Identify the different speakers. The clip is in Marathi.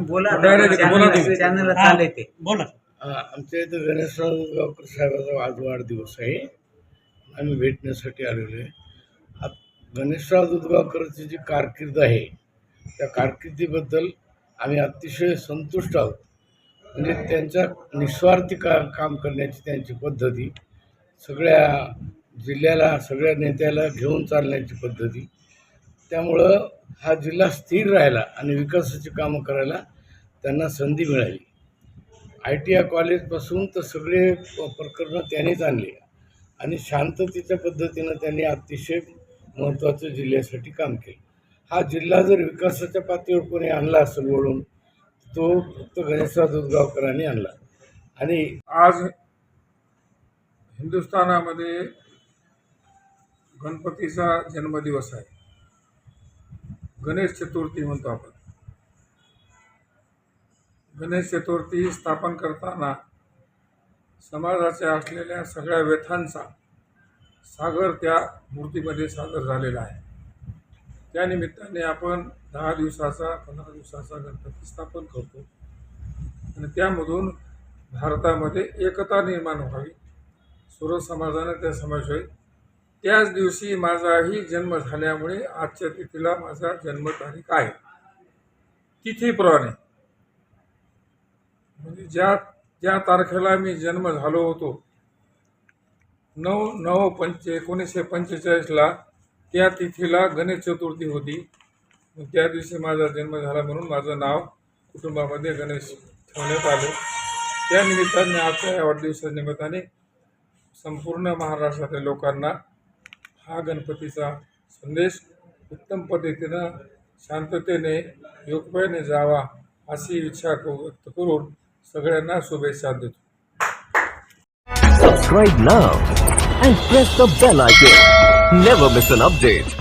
Speaker 1: बोला
Speaker 2: Direct बोला तुम्ही.
Speaker 1: चॅनलला चाललंय ते.
Speaker 3: बोला.
Speaker 4: आमच्या इथं गणेशराव गावकर साहेबाचा आज वाढदिवस आहे. आम्ही भेटण्यासाठी आलेलो आहे. गणेशराव दुधगावकरची जी कारकीर्द आहे त्या कारकिर्दीबद्दल आम्ही अतिशय संतुष्ट आहोत. म्हणजे त्यांच्या निस्वार्थी का काम करण्याची त्यांची पद्धती सगळ्या जिल्ह्याला सगळ्या नेत्याला घेऊन चालण्याची पद्धती त्यामुळं हा जिल्हा स्थिर राहिला आणि विकासाची कामं करायला त्यांना संधी मिळाली. आय टी आय कॉलेजपासून तर सगळे प्रकरणं त्यांनीच आणले आणि शांततेच्या पद्धतीनं त्यांनी अतिशय महत्त्वाचं जिल्ह्यासाठी काम केलं. हा जिल्हा जर विकासाच्या पातळीवर कोणी आणला असेल वळून तो फक्त गणेशराव दुधगावकरांनी आणला. आणि
Speaker 2: आज हिंदुस्थानामध्ये गणपतीचा जन्मदिवस आहे. गणेश चतुर्थी म्हणतो आपण. गणेश चतुर्थी स्थापन करताना समाजाच्या असलेल्या सगळ्या व्यथांचा सागर त्या मूर्तीमध्ये सादर झालेला आहे. त्या निमित्ताने आपण दहा दिवसाचा पंधरा दिवसाचा गणपती स्थापन करतो. आणि त्यामधून भारतामध्ये एकता निर्माण व्हावी सर्व समाजानं त्या समावेश होईल त्याच दिवशी माझाही जन्म झाल्यामुळे आजच्या तिथीला माझा जन्मतारीख आहे. तिथीप्रमाणे म्हणजे ज्या ज्या तारखेला मी जन्म झालो होतो नऊ नऊ पंच एकोणीसशे पंचेचाळीसला त्या तिथीला गणेश चतुर्थी होती. त्या दिवशी माझा जन्म झाला म्हणून माझं नाव कुटुंबामध्ये गणेश ठेवण्यात आलं. त्यानिमित्ताने आजच्या या वाढदिवसाच्या निमित्ताने संपूर्ण महाराष्ट्रातल्या लोकांना हा गणपतीचा संदेश उत्तम पद्धतीनं शांततेने योगपयाने जावा अशी इच्छा व्यक्त करून सगळ्यांना शुभेच्छा देतो
Speaker 5: subscribe now and press the bell icon. Never miss an update.